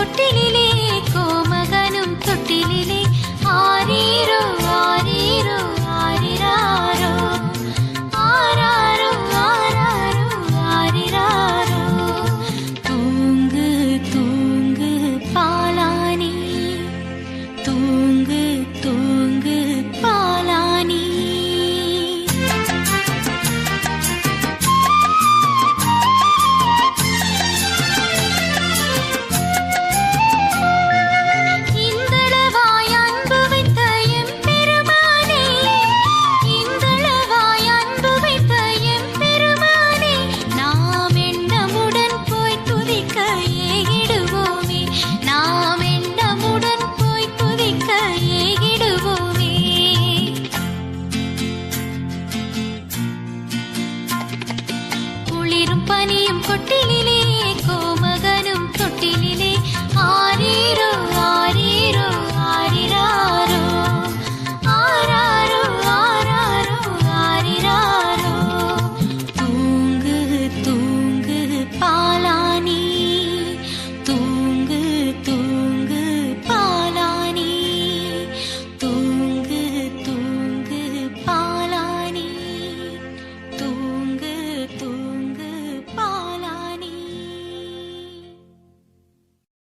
கொட்டிலே பனியும் கொட்டிலே கோமகனும் தொட்டிலே ஆரீரோ ஆரீரோ ஆரிராரோ. ஆராரோ ஆராரோ ஆரிராரோ. தூங்கு தூங்கு பாலானி. தூங்கு தூங்கு பாலானி. தூங்கு தூங்கு பாலானி. தூங்கு